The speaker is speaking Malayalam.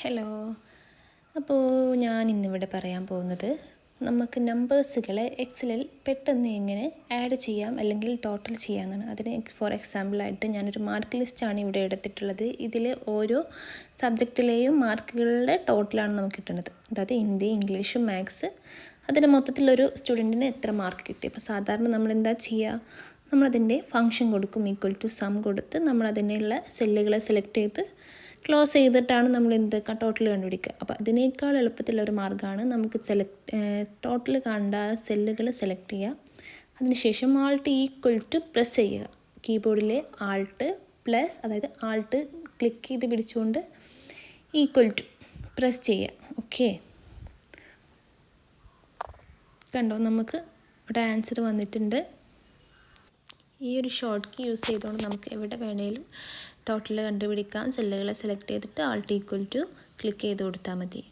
ഹലോ അപ്പോൾ ഞാൻ ഇന്നിവിടെ പറയാൻ പോകുന്നത് നമുക്ക് നമ്പേഴ്സുകളെ എക്സലിൽ പെട്ടെന്ന് എങ്ങനെ ആഡ് ചെയ്യാം അല്ലെങ്കിൽ ടോട്ടൽ ചെയ്യാമെന്നാണ് അതിന് ഫോർ എക്സാമ്പിളായിട്ട് ഞാനൊരു മാർക്ക് ലിസ്റ്റാണ് ഇവിടെ എടുത്തിട്ടുള്ളത്. ഇതിൽ ഓരോ സബ്ജക്റ്റിലെയും മാർക്കുകളുടെ ടോട്ടലാണ് നമുക്ക് കിട്ടുന്നത്. അതായത് ഹിന്ദി ഇംഗ്ലീഷ് മാത്സ് അതിന് മൊത്തത്തിലൊരു സ്റ്റുഡന്റിന് എത്ര മാർക്ക് കിട്ടി? അപ്പോൾ സാധാരണ നമ്മൾ എന്താ ചെയ്യുക നമ്മളതിന്റെ ഫങ്ഷൻ കൊടുക്കും ഈക്വൽ ടു സം കൊടുത്ത് നമ്മളതിനുള്ള സെല്ലുകളെ സെലക്ട് ചെയ്ത് ക്ലോസ് ചെയ്തിട്ടാണ് നമ്മൾ എന്ത് ടോട്ടൽ കണ്ടുപിടിക്കുക. അപ്പോൾ അതിനേക്കാൾ എളുപ്പത്തിലുള്ള എളുപ്പത്തിലൊരു മാർഗമാണ് നമുക്ക് സെലക്ട് ടോട്ടൽ കണ്ട സെല്ലുകൾ സെലക്ട് ചെയ്യുക. അതിനുശേഷം ആൾട്ട് ഈക്വൽ ടു പ്രസ് ചെയ്യുക. കീബോർഡിലെ ആൾട്ട് പ്ലസ് അതായത് ആൾട്ട് ക്ലിക്ക് ചെയ്ത് പിടിച്ചുകൊണ്ട് ഈക്വൽ ടു പ്രസ് ചെയ്യുക. ഓക്കെ കണ്ടോ നമുക്ക് ഇവിടെ ആൻസർ വന്നിട്ടുണ്ട്. ഈ ഒരു ഷോർട്ട് കീ യൂസ് ചെയ്തുകൊണ്ട് നമുക്ക് എവിടെ വേണേലും ടോട്ടൽ കണ്ടുപിടിക്കാം. സെല്ലുകളെ സെലക്ട് ചെയ്തിട്ട് ആൾട്ട് ഈക്വൽ ടു ക്ലിക്ക് ചെയ്ത് കൊടുത്താൽ മതി.